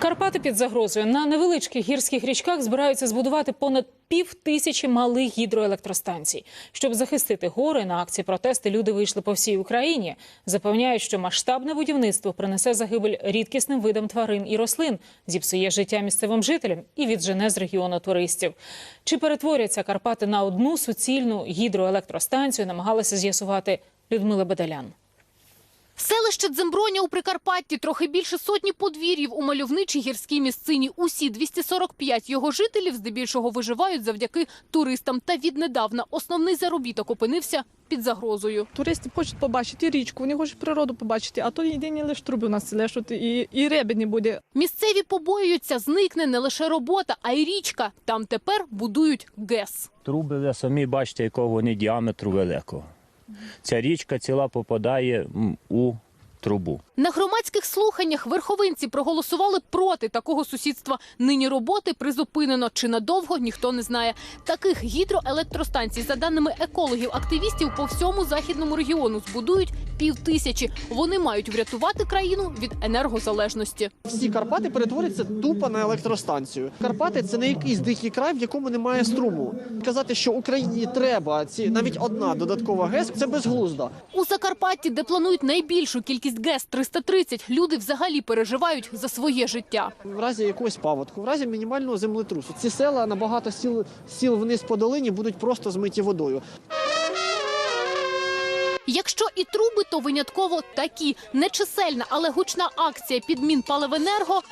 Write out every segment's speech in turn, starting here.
Карпати під загрозою на невеличких гірських річках збираються збудувати понад пів тисячі малих гідроелектростанцій. Щоб захистити гори на акції протести, люди вийшли по всій Україні. Запевняють, що масштабне будівництво принесе загибель рідкісним видам тварин і рослин, зіпсує життя місцевим жителям і віджене з регіону туристів. Чи перетворяться Карпати на одну суцільну гідроелектростанцію? Намагалася з'ясувати Людмила Бадалян. Селище Дземброня у Прикарпатті трохи більше сотні подвір'їв у мальовничій гірській місцині. Усі 245 його жителів здебільшого виживають завдяки туристам. Та віднедавна основний заробіток опинився під загрозою. Туристи хочуть побачити річку, вони хочуть природу побачити, а то єдині лише труби у нас лишуть, і, і риби не буде. Місцеві побоюються, зникне не лише робота, а й річка. Там тепер будують ГЕС. Труби ви самі бачите, якого вони діаметру великого. Ця річка ціла попадає у трубу. На громадських слуханнях верховинці проголосували проти такого сусідства. Нині роботи призупинено. Чи надовго ніхто не знає. Таких гідроелектростанцій, за даними екологів-активістів, по всьому західному регіону збудують пів тисячі. Вони мають врятувати країну від енергозалежності. Всі Карпати перетворяться тупо на електростанцію. Карпати це не якийсь дикий край, в якому немає струму. Казати, що Україні треба ці навіть одна додаткова ГЕС, це безглуздо. У Закарпатті, де планують найбільшу кількість ГЕС 330, люди взагалі переживають за своє життя. В разі якогось паводку, в разі мінімального землетрусу, ці села на багато сіл, сіл вниз по долині будуть просто змиті водою. Якщо і труби, то винятково такі нечисельна, але гучна акція підмін Мінпаливенерго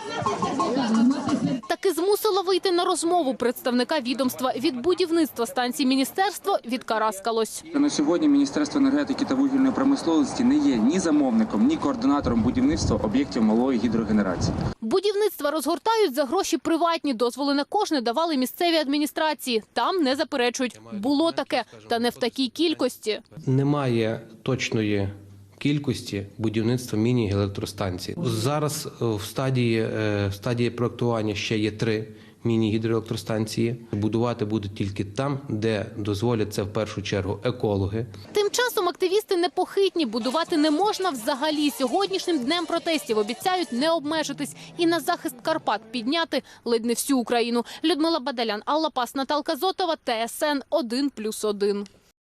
таки змусила вийти на розмову представника відомства від будівництва станції міністерства відкараскалось. На сьогодні Міністерство енергетики та вугільної промисловості не є ні замовником, ні координатором будівництва об'єктів малої гідрогенерації. Будівництва розгортають за гроші приватні. Дозволи на кожне давали місцеві адміністрації. Там не заперечують. Було таке, та не в такій кількості. Немає точної кількості будівництва міні-електростанцій. Зараз е, в стадії, е, в стадії проектування ще є три міні-гідроелектростанції. Будувати будуть тільки там, де дозволять це в першу чергу екологи. Тим часом активісти непохитні. Будувати не можна взагалі. Сьогоднішнім днем протестів обіцяють не обмежитись і на захист Карпат підняти ледь не всю Україну. Людмила Бадалян, Алла Пас, Наталка Зотова, ТСН 1+,1.